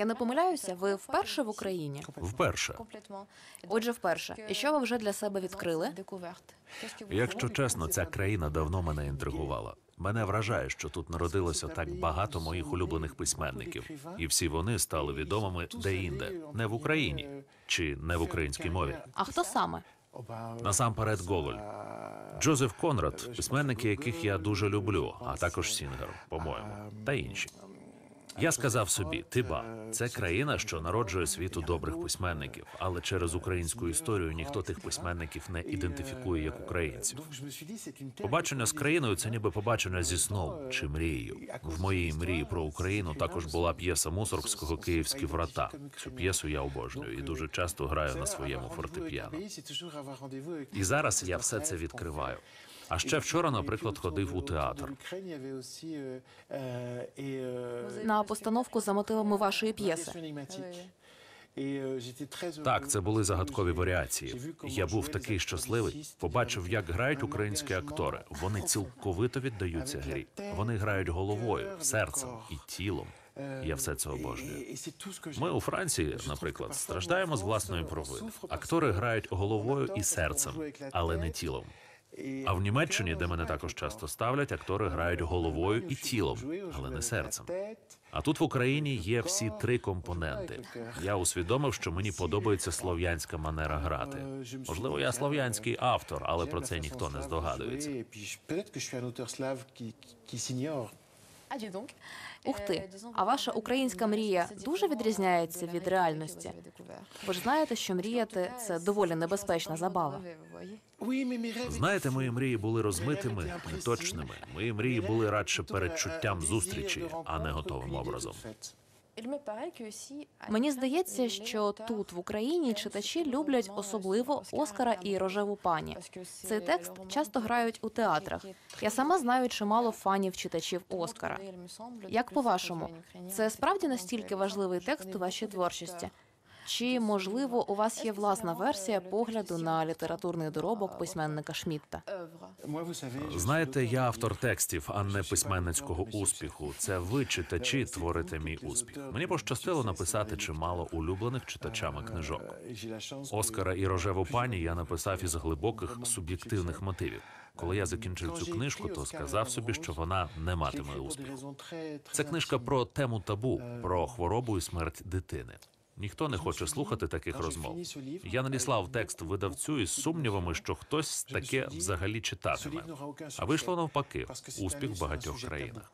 Я не помиляюся, ви вперше в Україні? Вперше. Отже, вперше. І що ви вже для себе відкрили? Якщо чесно, ця країна давно мене інтригувала. Мене вражає, що тут народилося так багато моїх улюблених письменників, і всі вони стали відомими де-інде, не в Україні чи не в українській мові. А хто саме? Насамперед, Гоголь, Джозеф Конрад, письменники, яких я дуже люблю, а також Сінгер, по-моєму, та інші. Я сказав собі, ти ба, це країна, що народжує світу добрих письменників, але через українську історію ніхто тих письменників не ідентифікує як українців. Побачення з країною це ніби побачення зі сном чи мрією. В моїй мрії про Україну також була п'єса Мусоргського Київські врата. Цю п'єсу я обожнюю і дуже часто граю на своєму фортепіано. І зараз я все це відкриваю. А ще вчора, наприклад, ходив у театр. На постановку за мотивами вашої п'єси. Так, це були загадкові варіації. Я був такий щасливий. Побачив, як грають українські актори. Вони цілковито віддаються грі. Вони грають головою, серцем і тілом. Я все це обожнюю. Ми у Франції, наприклад, страждаємо з власної провини. Актори грають головою і серцем, але не тілом. А в Німеччині, де мене також часто ставлять, актори грають головою і тілом, але не серцем. А тут в Україні є всі три компоненти. Я усвідомив, що мені подобається слов'янська манера грати. Можливо, я слов'янський автор, але про це ніхто не здогадується. Ух ти, а ваша українська мрія дуже відрізняється від реальності. Ви ж знаєте, що мріяти це доволі небезпечна забава. Знаєте, мої мрії були розмитими, неточними. Мої мрії були радше передчуттям зустрічі, а не готовим образом. Мені здається, що тут в Україні читачі люблять особливо Оскара і рожеву пані. Цей текст часто грають у театрах. Я сама знаю чимало фанів читачів Оскара. Як по-вашому, це справді настільки важливий текст у вашій творчості? Чи можливо у вас є власна версія погляду на літературний доробок письменника Шмітта? Знаєте, я автор текстів, а не письменницького успіху. Це ви, читачі, творите мій успіх. Мені пощастило написати чимало улюблених читачами книжок. Оскара і рожеву пані я написав із глибоких суб'єктивних мотивів. Коли я закінчив цю книжку, то сказав собі, що вона не матиме успіху. Це книжка про тему табу, про хворобу і смерть дитини. Ніхто не хоче слухати таких розмов. Я надіслав текст видавцю із сумнівами, що хтось таке взагалі читатиме. А вийшло навпаки успіх в багатьох країнах.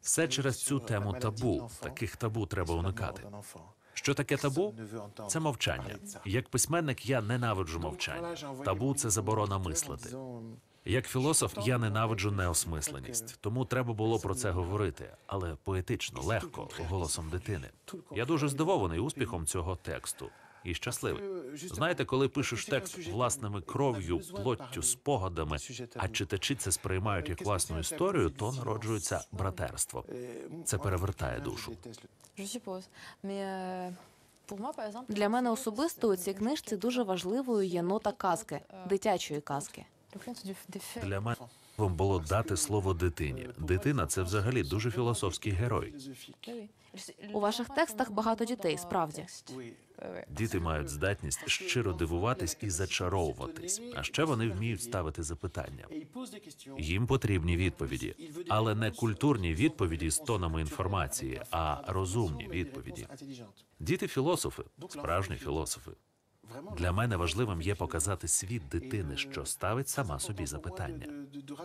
Все через цю тему табу. Таких табу треба уникати. Що таке табу? Це мовчання. Як письменник я ненавиджу мовчання. Табу це заборона мислити. Як філософ я ненавиджу неосмисленість, тому треба було про це говорити, але поетично, легко, голосом дитини. Я дуже здивований успіхом цього тексту і щасливий. Знаєте, коли пишеш текст власними кров'ю, плоттю, спогадами, а читачі це сприймають як власну історію, то народжується братерство. Це перевертає душу. Для мене особисто у цій книжці дуже важливою є нота казки, дитячої казки. Для мене вам було дати слово дитині. Дитина це взагалі дуже філософський герой. У ваших текстах багато дітей, справді. Діти мають здатність щиро дивуватись і зачаровуватись. А ще вони вміють ставити запитання. Їм потрібні відповіді, але не культурні відповіді з тонами інформації, а розумні відповіді. Діти філософи, справжні філософи. Для мене важливим є показати світ дитини, що ставить сама собі запитання.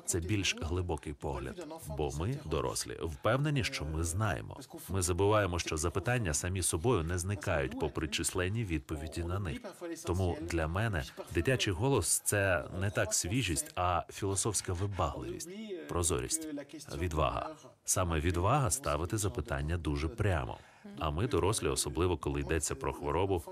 Це більш глибокий погляд, бо ми, дорослі, впевнені, що ми знаємо. Ми забуваємо, що запитання самі собою не зникають, попри численні відповіді на них. Тому для мене дитячий голос це не так свіжість, а філософська вибагливість, прозорість, відвага. Саме відвага ставити запитання дуже прямо. А ми, дорослі, особливо коли йдеться про хворобу,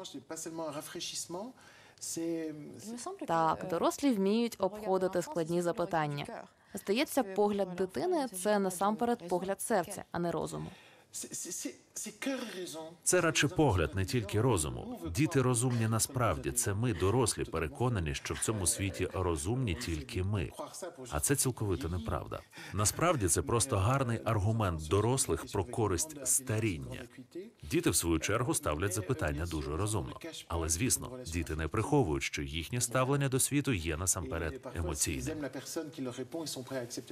Так, дорослі вміють обходити складні запитання. Здається, погляд дитини це насамперед погляд серця, а не розуму. Це радше погляд не тільки розуму. Діти розумні насправді. Це ми, дорослі, переконані, що в цьому світі розумні тільки ми. А це цілковито неправда. Насправді це просто гарний аргумент дорослих про користь старіння. Діти, в свою чергу, ставлять запитання дуже розумно. Але звісно, діти не приховують, що їхнє ставлення до світу є насамперед емоційним.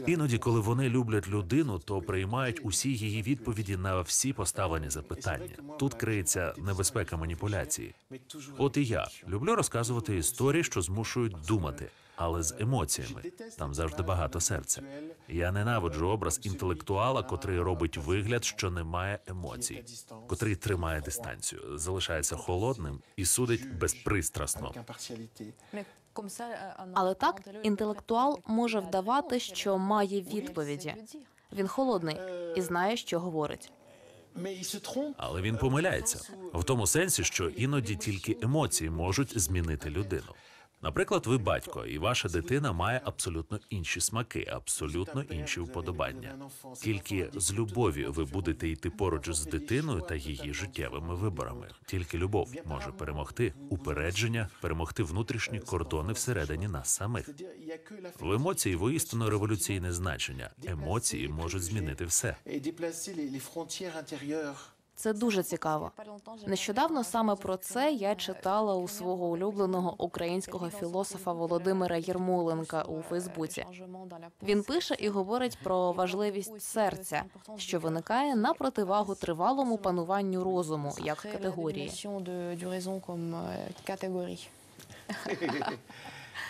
Іноді, коли вони люблять людину, то приймають усі її відповіді на всі поставлені запитання. Тут криється небезпека маніпуляції. От і я люблю розказувати історії, що змушують думати, але з емоціями. Там завжди багато серця. Я ненавиджу образ інтелектуала, котрий робить вигляд, що немає емоцій, котрий тримає дистанцію, залишається холодним і судить безпристрасно. Але так інтелектуал може вдавати, що має відповіді. Він холодний і знає, що говорить. Але він помиляється в тому сенсі, що іноді тільки емоції можуть змінити людину. Наприклад, ви батько, і ваша дитина має абсолютно інші смаки, абсолютно інші вподобання. Тільки з любові ви будете йти поруч з дитиною та її життєвими виборами. Тільки любов може перемогти упередження, перемогти внутрішні кордони всередині нас самих. В емоції воістину революційне значення. Емоції можуть змінити все. Це дуже цікаво. Нещодавно саме про це я читала у свого улюбленого українського філософа Володимира Єрмоленка у Фейсбуці. Він пише і говорить про важливість серця, що виникає на противагу тривалому пануванню розуму як категорії.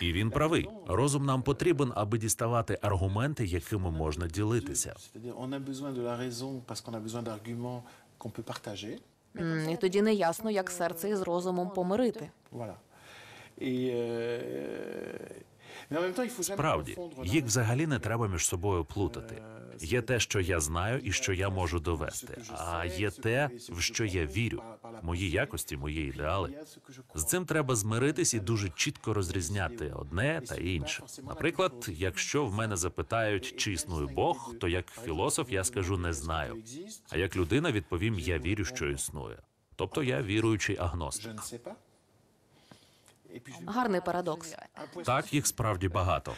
І він правий. Розум нам потрібен, аби діставати аргументи, якими можна ділитися. М, І тоді не ясно, як серце із розумом помирити. Voilà. Et, euh, Справді, їх взагалі не треба між собою плутати. Є те, що я знаю і що я можу довести. А є те, в що я вірю. Мої якості, мої ідеали. З цим треба змиритись і дуже чітко розрізняти одне та інше. Наприклад, якщо в мене запитають, чи існує Бог, то як філософ я скажу не знаю. А як людина відповім, я вірю, що існує. Тобто я віруючий агностик. Гарний парадокс. Так їх справді багато.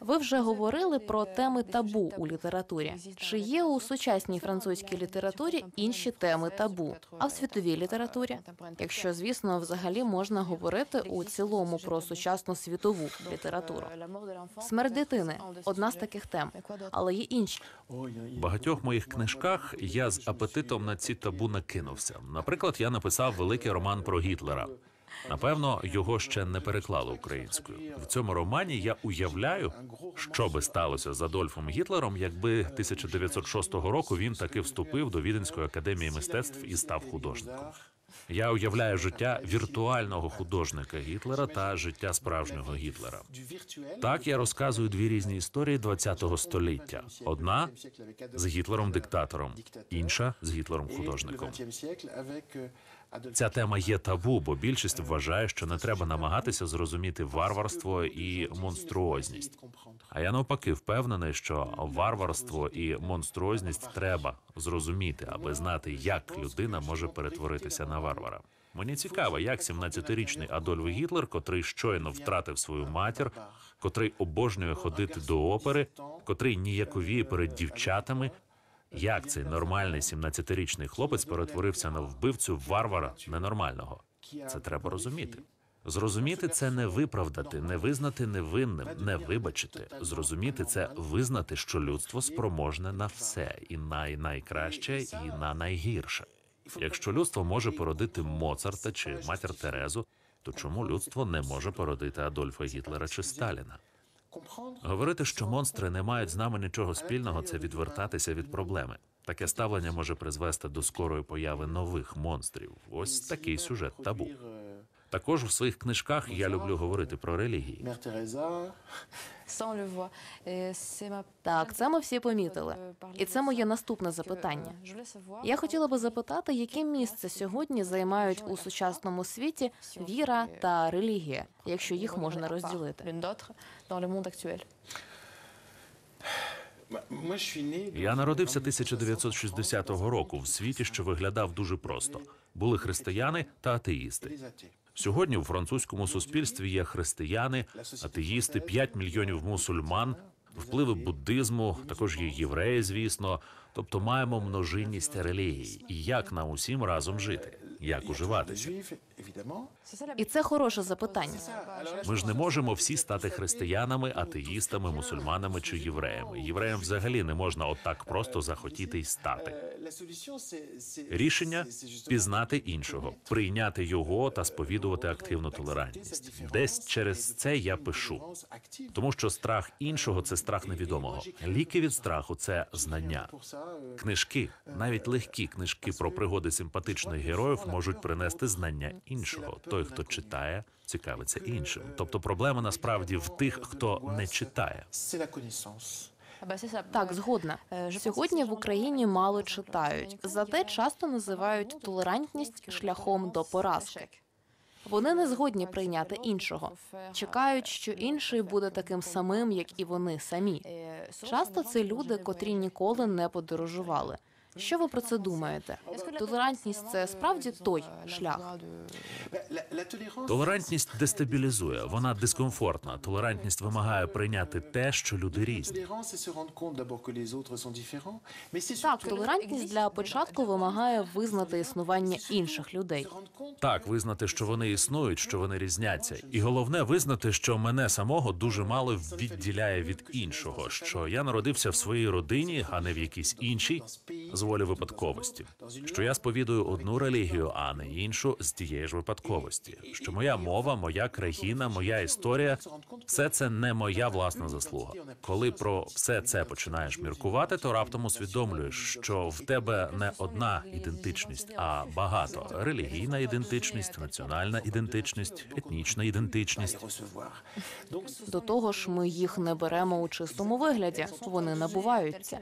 Ви вже говорили про теми табу у літературі. Чи є у сучасній французькій літературі інші теми табу, а в світовій літературі? Якщо, звісно, взагалі можна говорити у цілому про сучасну світову літературу. Смерть дитини одна з таких тем, але є інші. В багатьох моїх книжках я з апетитом на ці табу накинувся. Наприклад, я написав великий роман про Гітлера. Напевно, його ще не переклали українською. В цьому романі я уявляю, що би сталося з Адольфом Гітлером, якби 1906 року він таки вступив до Віденської академії мистецтв і став художником. Я уявляю життя віртуального художника Гітлера та життя справжнього Гітлера. Так я розказую дві різні історії ХХ століття. Одна з Гітлером диктатором, інша з Гітлером Et le художником. 20e siècle avec Adolf Ця тема є табу, бо більшість вважає, що не треба намагатися зрозуміти варварство і монструозність. А я навпаки впевнений, що варварство і монструозність треба зрозуміти, аби знати, як людина може перетворитися на варвара. Мені цікаво, як 17-річний Адольф Гітлер, котрий щойно втратив свою матір, котрий обожнює ходити до опери, котрий ніяковіє перед дівчатами. Як цей нормальний 17-річний хлопець перетворився на вбивцю варвара ненормального? Це треба розуміти. Зрозуміти це не виправдати, не визнати невинним, не вибачити. Зрозуміти це визнати, що людство спроможне на все, і най найкраще, і на найгірше. Якщо людство може породити Моцарта чи матір Терезу, то чому людство не може породити Адольфа Гітлера чи Сталіна? Говорити, що монстри не мають з нами нічого спільного, це відвертатися від проблеми. Таке ставлення може призвести до скорої появи нових монстрів. Ось такий сюжет табу. Також в своїх книжках я люблю говорити про релігії. Teresa, Так, це ми всі помітили. І це моє наступне запитання. Я хотіла би запитати, яке місце сьогодні займають у сучасному світі віра та релігія, якщо їх можна розділити. Я народився 1960 року в світі, що виглядав дуже просто. Були християни та атеїсти. Сьогодні у французькому суспільстві є християни, атеїсти, 5 мільйонів мусульман, впливи буддизму, також є євреї, звісно. Тобто маємо множинність релігій. І як нам усім разом жити? Як уживатися? І це хороше запитання. Ми ж не можемо всі стати християнами, атеїстами, мусульманами чи євреями. Євреям взагалі не можна отак просто захотіти й стати. Рішення пізнати іншого, прийняти його та сповідувати активну толерантність. Десь через це я пишу. Тому що страх іншого це страх невідомого. Ліки від страху це знання. Книжки, навіть легкі книжки про пригоди симпатичних героїв можуть принести знання іншого. Той, хто читає, цікавиться іншим. Тобто проблема насправді в тих, хто не читає. Так, згодна. Сьогодні в Україні мало читають, зате часто називають толерантність шляхом до поразки. Вони не згодні прийняти іншого, чекають, що інший буде таким самим, як і вони самі. Часто це люди, котрі ніколи не подорожували. Що ви про це думаєте? Толерантність це справді той шлях. Толерантність дестабілізує, вона дискомфортна. Толерантність вимагає прийняти те, що люди різні. Так, толерантність для початку вимагає визнати існування інших людей. Так, визнати, що вони існують, що вони різняться, і головне визнати, що мене самого дуже мало відділяє від іншого. Що я народився в своїй родині, а не в якійсь іншій з волі випадковості. Що я сповідую одну релігію, а не іншу з тієї ж випадковості. Що моя мова, моя країна, моя історія все це не моя власна заслуга. Коли про все це починаєш міркувати, то раптом усвідомлюєш, що в тебе не одна ідентичність, а багато релігійна ідентичність, національна ідентичність, етнічна ідентичність. До того ж, ми їх не беремо у чистому вигляді. Вони набуваються.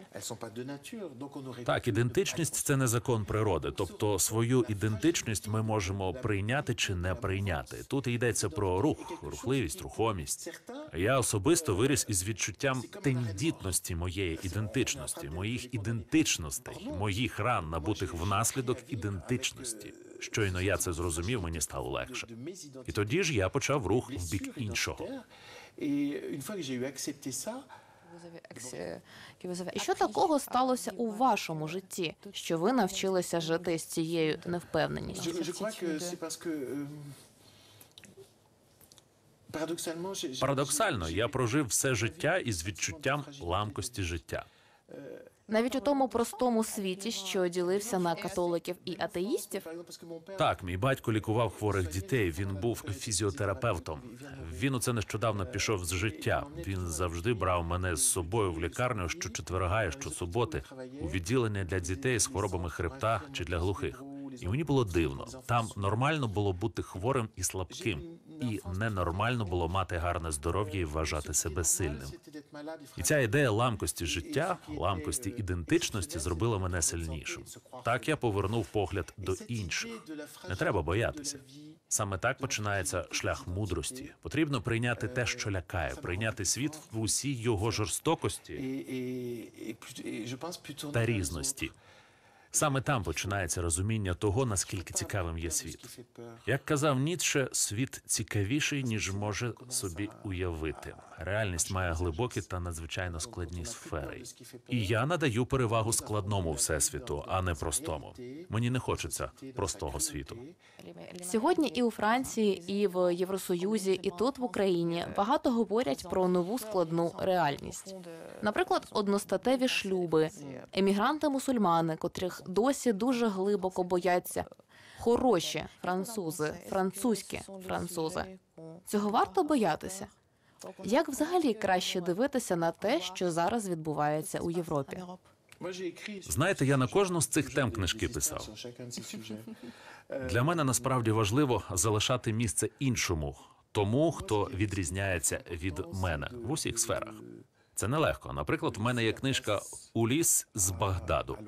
Так, ідентичність це не закон природи. Тобто свою ідентичність ми можемо прийняти чи не прийняти. Тут йдеться про рух, рухливість, рухомість. Я особисто виріс із відчуттям тендітності моєї ідентичності, моїх ідентичностей, моїх ран, набутих внаслідок ідентичності. Щойно я це зрозумів, мені стало легше. І тоді ж я почав рух в бік іншого. І що такого сталося у вашому житті, що ви навчилися жити з цією невпевненістю? euh, Парадоксально, я прожив все життя із відчуттям ламкості життя. Навіть у тому простому світі, що ділився на католиків і атеїстів, Так, мій батько лікував хворих дітей. Він був фізіотерапевтом. Він у це нещодавно пішов з життя. Він завжди брав мене з собою в лікарню щочетверга і щосуботи у відділення для дітей з хворобами хребта чи для глухих. І мені було дивно. Там нормально було бути хворим і слабким, і ненормально було мати гарне здоров'я і вважати себе сильним. І ця ідея ламкості життя, ламкості ідентичності зробила мене сильнішим. Так я повернув погляд до інших. Не треба боятися. Саме так починається шлях мудрості. Потрібно прийняти те, що лякає, прийняти світ в усій його жорстокості та різності. Саме там починається розуміння того, наскільки цікавим є світ. Як казав Ніцше, світ цікавіший, ніж може собі уявити. Реальність має глибокі та надзвичайно складні сфери. І я надаю перевагу складному всесвіту, а не простому. Мені не хочеться простого світу. сьогодні і у Франції, і в Євросоюзі, і тут в Україні багато говорять про нову складну реальність. Наприклад, одностатеві шлюби, емігранти-мусульмани, котрих досі дуже глибоко бояться. Хороші французи, французькі французи. Цього варто боятися. Як взагалі краще дивитися на те, що зараз відбувається у Європі? Знаєте, я на кожну з цих тем книжки писав. Для мене насправді важливо залишати місце іншому, тому хто відрізняється від мене в усіх сферах. Це нелегко. Наприклад, в мене є книжка Уліс з Багдаду.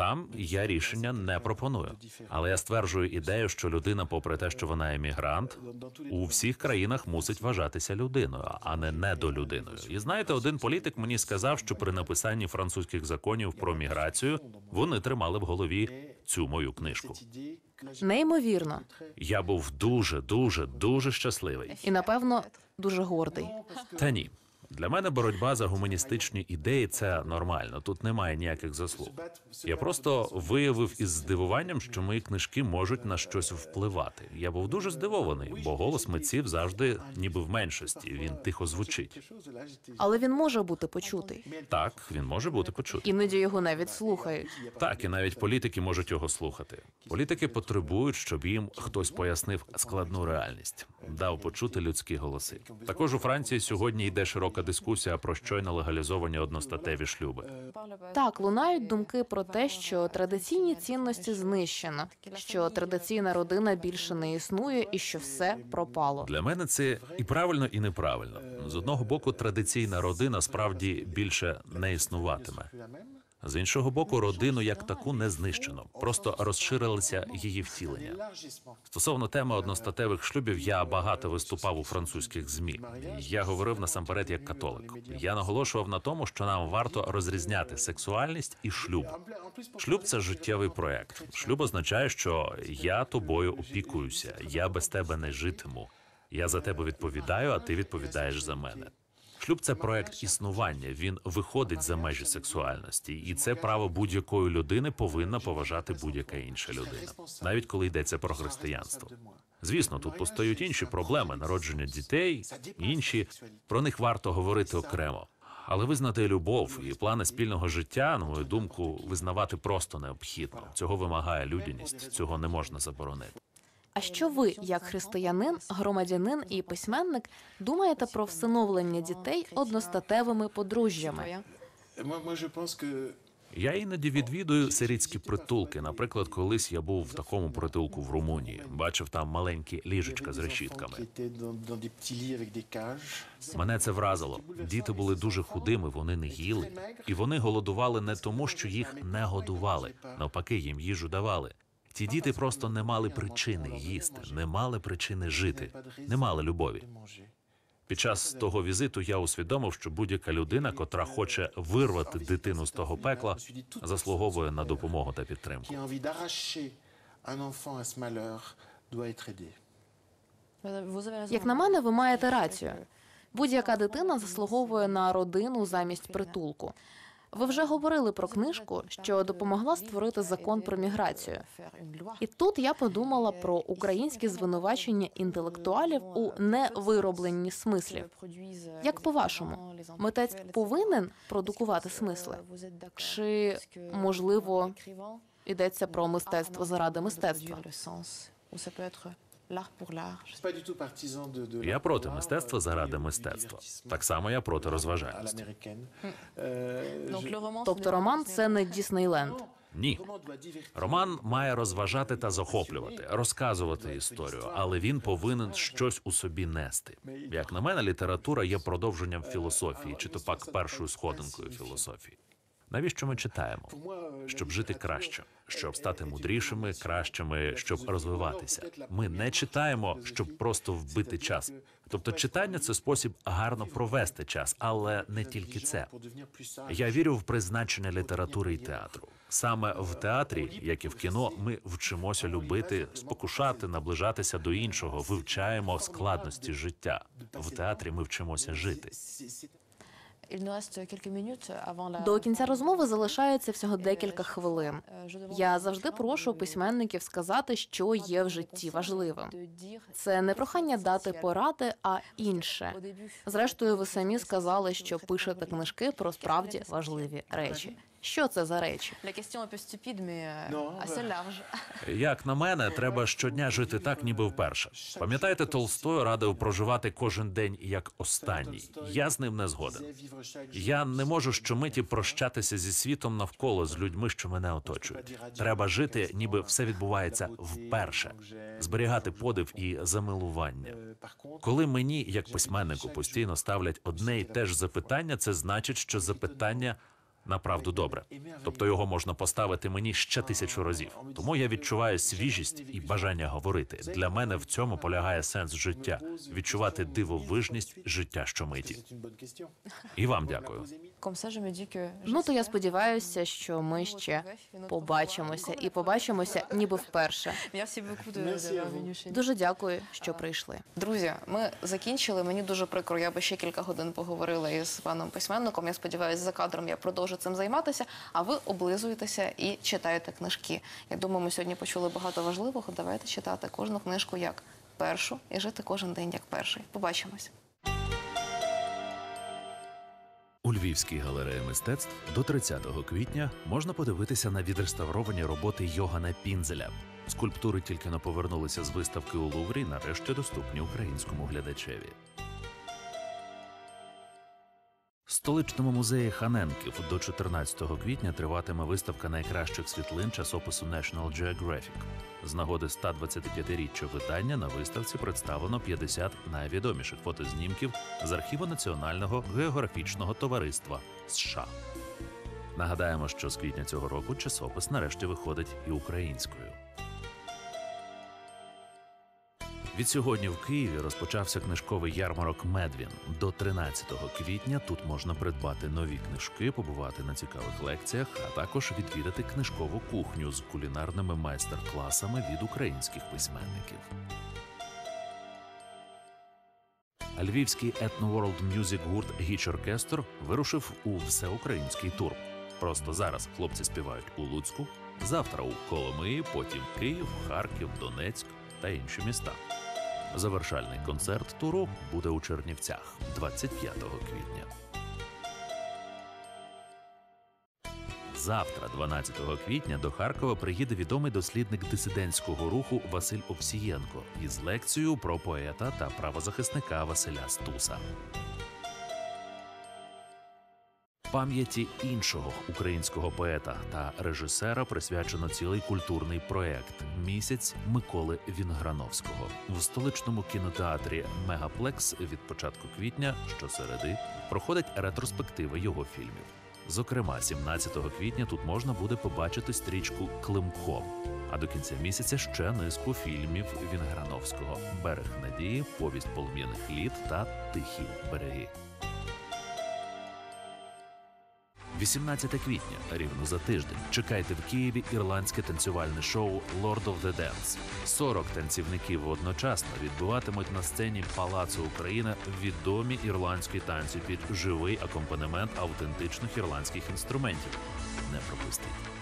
Там я рішення не пропоную. Але я стверджую ідею, що людина, попри те, що вона емігрант, у всіх країнах мусить вважатися людиною, а не недолюдиною. І знаєте, один політик мені сказав, що при написанні французьких законів про міграцію вони тримали в голові цю мою книжку. Неймовірно, Я був дуже, дуже, дуже щасливий. і напевно дуже гордий. Та ні. Для мене боротьба за гуманістичні ідеї це нормально. Тут немає ніяких заслуг. Я просто виявив із здивуванням, що мої книжки можуть на щось впливати. Я був дуже здивований, бо голос митців завжди ніби в меншості. Він тихо звучить. Але він може бути почутий. Так, він може бути почутий. Іноді його навіть слухають. Так, і навіть політики можуть його слухати. Політики потребують, щоб їм хтось пояснив складну реальність, дав почути людські голоси. Також у Франції сьогодні йде широка дискусія про щойно легалізовані одностатеві шлюби. Так, лунають думки про те, що традиційні цінності знищено, що традиційна родина більше не існує і що все пропало. Для мене це і правильно, і неправильно. З одного боку, традиційна родина справді більше не існуватиме. З іншого боку, родину як таку не знищено, просто розширилися її втілення. Стосовно теми одностатевих шлюбів, я багато виступав у французьких змі. Я говорив насамперед як католик. Я наголошував на тому, що нам варто розрізняти сексуальність і шлюб. Шлюб це життєвий проект. Шлюб означає, що я тобою опікуюся, я без тебе не житиму. Я за тебе відповідаю, а ти відповідаєш за мене. Шлюб це проект існування. Він виходить за межі сексуальності, і це право будь-якої людини повинна поважати будь-яка інша людина, навіть коли йдеться про християнство. Звісно, тут постають інші проблеми народження дітей, інші про них варто говорити окремо. Але визнати любов і плани спільного життя, на мою думку, визнавати просто необхідно. Цього вимагає людяність, цього не можна заборонити. А що ви, як християнин, громадянин і письменник, думаєте про всиновлення дітей одностатевими подружжями? Я іноді відвідую сирітські притулки. Наприклад, колись я був в такому притулку в Румунії, бачив там маленькі ліжечка з решітками. Мене це вразило. Діти були дуже худими, вони не їли, і вони голодували не тому, що їх не годували. Навпаки, їм їжу давали. Ті діти просто не мали причини їсти, не мали причини жити, не мали любові. Під час того візиту я усвідомив, що будь-яка людина, котра хоче вирвати дитину з того пекла, заслуговує на допомогу та підтримку. Як на мене, ви маєте рацію. Будь-яка дитина заслуговує на родину замість притулку. Ви вже говорили про книжку, що допомогла створити закон про міграцію. І тут я подумала про українські звинувачення інтелектуалів у невиробленні смислів. Як по-вашому, митець повинен продукувати смисли? Чи, можливо, йдеться про мистецтво заради мистецтва? Я проти мистецтва euh, заради мистецтва. Так само я проти розважальності. Euh, je- Тобто роман це не Діснейленд. Ні. Роман має розважати та захоплювати, розказувати історію, але він повинен щось у собі нести. Як на мене, література є продовженням філософії, чи то пак першою сходинкою філософії. Навіщо ми читаємо? Щоб жити краще, щоб стати мудрішими, кращими, щоб розвиватися. Ми не читаємо, щоб просто вбити час. Тобто, читання це спосіб гарно провести час, але не тільки це. Я вірю в призначення літератури і театру. Саме в театрі, як і в кіно, ми вчимося любити, спокушати, наближатися до іншого, вивчаємо складності життя. В театрі ми вчимося жити. До кінця розмови залишається всього декілька хвилин. Я завжди прошу письменників сказати, що є в житті важливим. Це не прохання дати поради, а інше. Зрештою, ви самі сказали, що пишете книжки про справді важливі речі. Що це за речі? Bah. large. Як на мене, треба щодня жити так, ніби вперше. Пам'ятаєте, Толстой радив проживати кожен день як останній. Я з ним не згоден. Я не можу щомиті прощатися зі світом навколо з людьми, що мене оточують. Треба жити, ніби все відбувається вперше, зберігати подив і замилування. Коли мені, як письменнику, постійно ставлять одне і те ж запитання, це значить, що запитання Направду добре. Тобто його можна поставити мені ще тисячу разів. Тому я відчуваю свіжість і бажання говорити. Для мене в цьому полягає сенс життя відчувати дивовижність життя щомиті. І вам дякую. Ну то я сподіваюся, що ми ще побачимося і побачимося, ніби вперше. Дуже дякую, що прийшли. Друзі, ми закінчили. Мені дуже прикро. Я би ще кілька годин поговорила із паном письменником. Я сподіваюся, за кадром я продовжу цим займатися. А ви облизуєтеся і читаєте книжки. Я думаю, ми сьогодні почули багато важливого. Давайте читати кожну книжку як першу і жити кожен день як перший. Побачимось. У Львівській галереї мистецтв до 30 квітня можна подивитися на відреставровані роботи Йогана Пінзеля. Скульптури тільки но повернулися з виставки у Луврі, нарешті доступні українському глядачеві. Столичному музеї Ханенків до 14 квітня триватиме виставка найкращих світлин часопису National Geographic. З нагоди 125-річчя видання на виставці представлено 50 найвідоміших фотознімків з архіву Національного географічного товариства США. Нагадаємо, що з квітня цього року часопис нарешті виходить і українською. Відсьогодні в Києві розпочався книжковий ярмарок Медвін. До 13 квітня тут можна придбати нові книжки, побувати на цікавих лекціях, а також відвідати книжкову кухню з кулінарними майстер-класами від українських письменників. Львівський World Music гурт Гіч Оркестр вирушив у всеукраїнський тур. Просто зараз хлопці співають у Луцьку, завтра у Коломиї, потім Київ, Харків, Донецьк та інші міста. Завершальний концерт туру буде у Чернівцях 25 квітня. Завтра, 12 квітня, до Харкова приїде відомий дослідник дисидентського руху Василь Овсієнко із лекцією про поета та правозахисника Василя Стуса. Пам'яті іншого українського поета та режисера присвячено цілий культурний проект Місяць Миколи Вінграновського в столичному кінотеатрі Мегаплекс від початку квітня щосереди проходить ретроспектива його фільмів. Зокрема, 17 квітня тут можна буде побачити стрічку Климко. А до кінця місяця ще низку фільмів Вінграновського Берег надії, повість полум'яних літ та Тихі береги. 18 квітня, рівно за тиждень, чекайте в Києві ірландське танцювальне шоу Lord of the Dance. 40 танцівників одночасно відбуватимуть на сцені Палацу Україна відомі ірландські танці під живий акомпанемент автентичних ірландських інструментів. Не пропустіть.